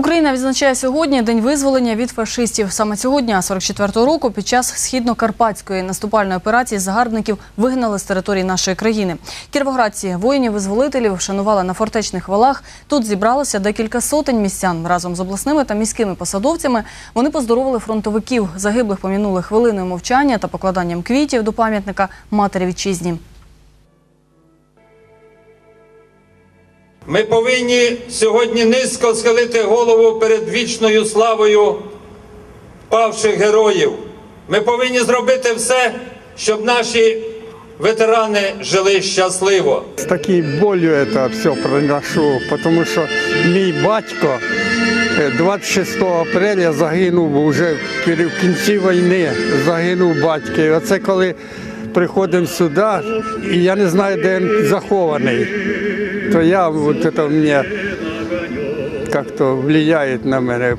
Україна відзначає сьогодні день визволення від фашистів. Саме цього дня, 44-го року, під час східно-карпатської наступальної операції загарбників вигнали з території нашої країни. Кіровоградці воїнів-визволителів вшанували на фортечних валах. Тут зібралося декілька сотень містян. Разом з обласними та міськими посадовцями вони поздоровили фронтовиків. Загиблих помінули хвилиною мовчання та покладанням квітів до пам'ятника матері вітчизні. Ми повинні сьогодні низько схилити голову перед вічною славою павших героїв. Ми повинні зробити все, щоб наші ветерани жили щасливо. З такою болью это все проношу, тому що мій батько е, 26 апреля загинув вже в кінці війни, загинув батько. Оце коли приходимо сюди, і я не знаю, де він захований, то я, вот это мені как-то влияет на мене.